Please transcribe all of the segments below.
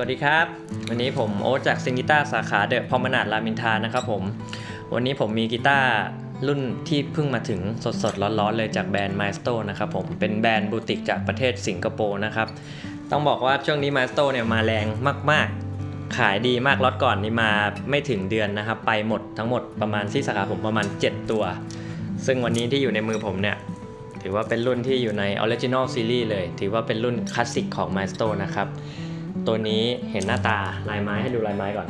วัสดีครับ วันนี้ผมโอ๊ตจากซิงกีตาร์สาขาเดอะพอมนาดรามินทานะครับผม วันนี้ผมมีกีตาร์รุ่นที่เพิ่งมาถึงสดๆ ร้อนๆ เลยจากแบรนด์ Milestone นะครับผม เป็นแบรนด์บูติกจากประเทศสิงคโปร์นะครับ ต้องบอกว่าช่วงนี้ Milestone เนี่ยมาแรงมากๆ ขายดีมากล็อตก่อนนี่มาไม่ถึงเดือนนะครับ ไปหมดทั้งหมดประมาณที่สาขาผมประมาณ 7 ตัว ซึ่งวันนี้ที่อยู่ในมือผมเนี่ยถือว่าเป็นรุ่นที่อยู่ใน Original Series เลย ถือว่าเป็นรุ่นคลาสสิกของ Milestone นะครับ ตัวนี้เห็นหน้าตาลายไม้ให้ดูลายไม้ก่อน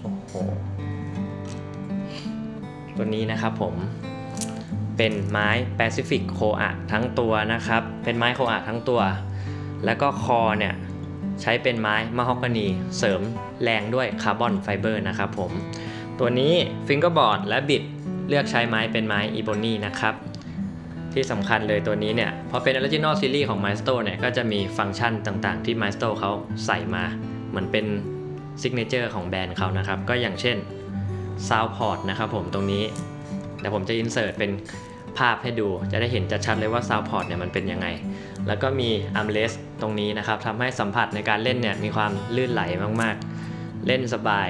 โอ้โห ตัวนี้นะครับผม เป็นไม้ Pacific โคอะทั้งตัวนะครับ เป็นไม้โคอะทั้งตัว แล้วก็คอเนี่ยใช้เป็นไม้มะฮอกกานีเสริมแรงด้วยคาร์บอนไฟเบอร์นะครับผม ตัวนี้ฟิงเกอร์บอร์ดและบิดเลือกใช้ไม้เป็นไม้อีโบนีนะครับ ที่สำคัญเลยตัวนี้เนี่ยพอเป็น Original Series ของ Milestone เนี่ยก็จะมีฟังก์ชันต่างๆ ที่ Milestone เขาใส่มา เหมือนเป็น Signature ของแบรนด์เขานะครับ ก็อย่างเช่น Sound Port นะครับผมตรงนี้เดี๋ยวผมจะ insert เป็นภาพให้ดู จะได้เห็นชัดๆเลยว่า Sound Port เนี่ยมันเป็นยังไง แล้วก็มี Armrest ตรงนี้นะครับทำให้สัมผัสในการเล่นเนี่ยมีความลื่นไหลมากๆ เล่นสบาย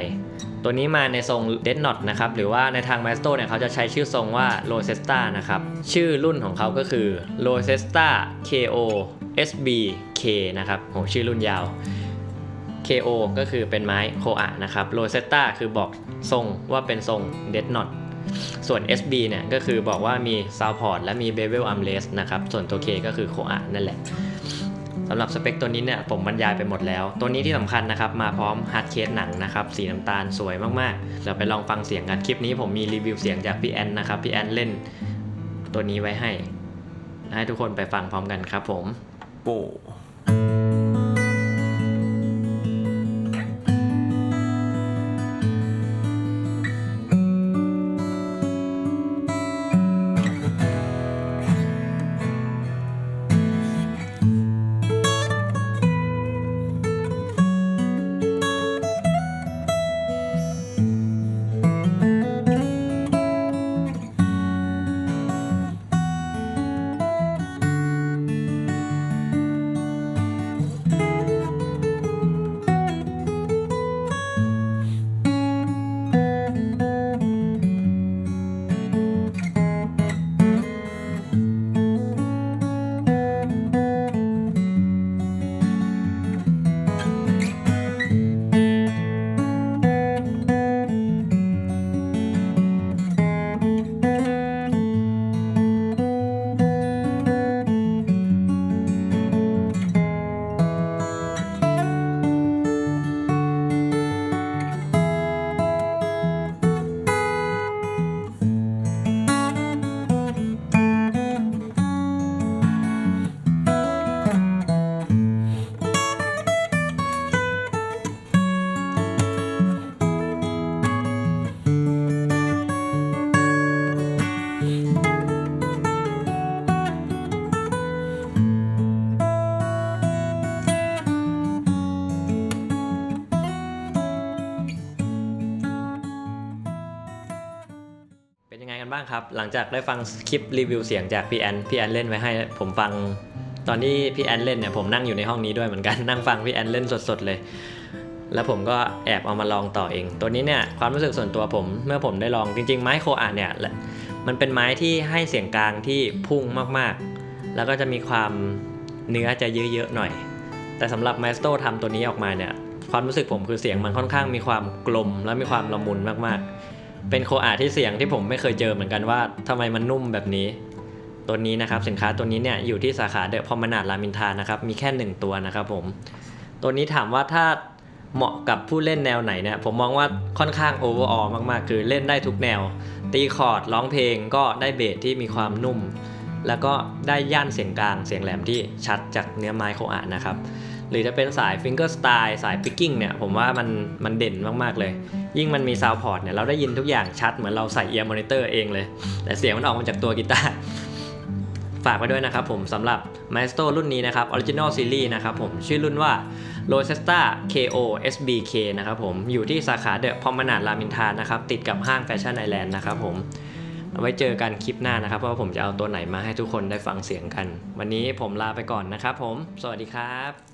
ตัวนี้มาในทรง Dead Knot นะครับหรือว่าในทาง Maestro เนี่ยเขาจะใช้ชื่อทรงว่า Rosetta นะครับชื่อรุ่นของเขาก็คือ Rosetta KO SB K นะครับโหชื่อรุ่นยาว KO ก็คือเป็นไม้โคอะนะครับ Rosetta คือบอกทรงว่าเป็นทรง Dead Knot ส่วน SB เนี่ยก็คือบอกว่ามี Sound Port และมี Bevel Armrest นะครับ ส่วนตัว K ก็คือโคอะนั่นแหละ สำหรับสเปคตัวนี้เนี่ยผมบรรยายไปหมดแล้ว ตัวนี้ที่สำคัญนะครับ มาพร้อมฮาร์ดเคสหนังนะครับ สีน้ำตาลสวยมากๆ เราไปลองฟังเสียงกัน คลิปนี้ผมมีรีวิวเสียงจากพี่แอนนะครับ พี่แอนเล่นตัวนี้ไว้ให้ ให้ทุกคนไปฟังพร้อมกันครับผมโอ้ บ้างครับ หลังจากได้ฟังคลิปรีวิวเสียงจากพี่แอนพี่แอนเล่นไว้ให้ ผมฟังตอนที่พี่แอนเล่นเนี่ยผมนั่งอยู่ในห้องนี้ด้วยเหมือนกันนั่งฟังพี่แอนเล่นสดๆเลย แล้วผมก็แอบเอามาลองต่อเอง ตัวนี้เนี่ยความรู้สึกส่วนตัวผมเมื่อผมได้ลองจริงๆไม้โคอาเนี่ยมันเป็นไม้ที่ให้เสียงกลางที่พุ่งมากๆ แล้วก็จะมีความเนื้อจะเยอะๆหน่อย แต่สำหรับ Maestro ทำตัวนี้ออกมาเนี่ยความรู้สึกผมคือเสียงมันค่อนข้างมีความกลมและมีความละมุนมากๆ เป็นโคอาที่เสียงที่ผมไม่เคยเจอเหมือนกันว่าทำไมมันนุ่มแบบนี้ ตัวนี้นะครับสินค้าตัวนี้เนี่ยอยู่ที่สาขาเดอะพอมนาดรามินทานะครับมีแค่หนึ่งตัวนะครับผม ตัวนี้ถามว่าถ้าเหมาะกับผู้เล่นแนวไหนเนี่ยผมมองว่าค่อนข้างโอเวอร์ออลมากๆ คือเล่นได้ทุกแนว ตีคอร์ดร้องเพลงก็ได้เบสที่มีความนุ่ม แล้วก็ได้ย่านเสียงกลางเสียงแหลมที่ชัดจากเนื้อไม้โคอานะครับ หรือจะเป็นสายฟิงเกอร์สไตล์สายพิกกิ้งเนี่ยผมว่ามันมันเด่นมาก ๆ เลย ยิ่งมันมีซาวพอร์ตเนี่ยเราได้ยินทุกอย่างชัดเหมือนเราใส่เอียร์มอนิเตอร์เองเลย แต่เสียงมันออกมาจากตัวกีตาร์ฝากไว้ด้วยนะครับผมสำหรับ Maestro รุ่นนี้นะครับ Original Series นะครับผมชื่อรุ่นว่า Rosetta KO SBK นะครับผมอยู่ที่สาขาเดอะพอมนาดรามินทานะครับ ติดกับห้างแฟชั่นไอแลนด์นะครับผมเอาไว้เจอกันคลิปหน้านะครับ ว่าผมจะเอาตัวไหนมาให้ทุกคนได้ฟังเสียงกัน วันนี้ผมลาไปก่อนนะครับผม สวัสดีครับ